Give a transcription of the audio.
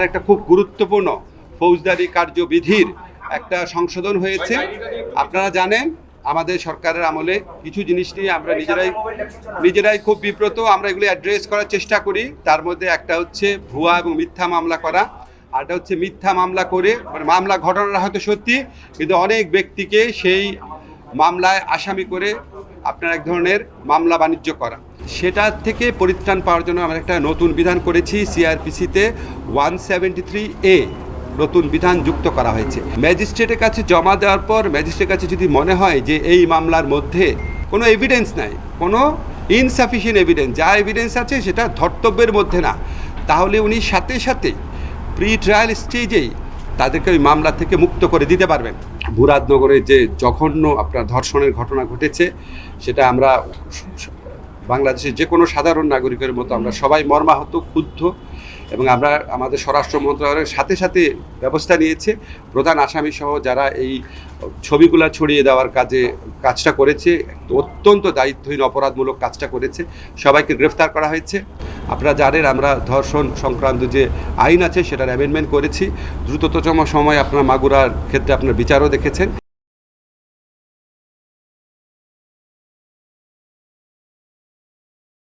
একটা খুব গুরুত্বপূর্ণ ফৌজদারি কার্যবিধির একটা সংশোধন হয়েছে। আপনারা জানেন, আমাদের সরকারের আমলে কিছু জিনিস নিয়ে আমরা নিজেরাই নিজেরাই খুব বিব্রত। আমরা এগুলি অ্যাড্রেস করার চেষ্টা করি। তার মধ্যে একটা হচ্ছে ভুয়া এবং মিথ্যা মামলা করা। আরটা হচ্ছে মিথ্যা মামলা করে মানে মামলা ঘটনাটা হয়তো সত্যি, কিন্তু অনেক ব্যক্তিকে সেই মামলায় আসামি করে আপনার এক ধরনের মামলা বাণিজ্য করা। সেটা থেকে পরিত্রাণ পাওয়ার জন্য আমরা একটা নতুন বিধান করেছি, সিআরপিসিতে ওয়ান সেভেন্টি থ্রি এ নতুন বিধান যুক্ত করা হয়েছে। ম্যাজিস্ট্রেটের কাছে জমা দেওয়ার পর ম্যাজিস্ট্রেটের কাছে যদি মনে হয় যে এই মামলার মধ্যে কোনো এভিডেন্স নাই, কোনো ইনসাফিসিয়েন্ট এভিডেন্স যা এভিডেন্স আছে সেটা ধর্তব্যের মধ্যে না, তাহলে উনি সাথে সাথে প্রি ট্রায়াল স্টেজেই তাদেরকে ওই মামলা থেকে মুক্ত করে দিতে পারবেন। মুরাদনগরে যে জঘন্য আপনার ধর্ষণের ঘটনা ঘটেছে, সেটা আমরা বাংলাদেশের যে কোনো সাধারণ নাগরিকের মতো আমরা সবাই মর্মাহত, ক্ষুব্ধ এবং আমরা আমাদের স্বরাষ্ট্র মন্ত্রণালয়ের সাথে সাথে ব্যবস্থা নিয়েছে। প্রধান আসামি সহ যারা এই ছবিগুলো ছড়িয়ে দেওয়ার কাজে, কাজটা করেছে, অত্যন্ত দায়িত্বহীন, অপরাধমূলক কাজটা করেছে। সবাইকে গ্রেফতার করা হয়েছে। আপনারা জানেন, আমরা ধর্ষণ সংক্রান্ত যে আইন আছে, সেটার অ্যামেন্ডমেন্ট করেছি। দ্রুততম সময় আপনার মাগুরার ক্ষেত্রে আপনার বিচারও দেখেছেন।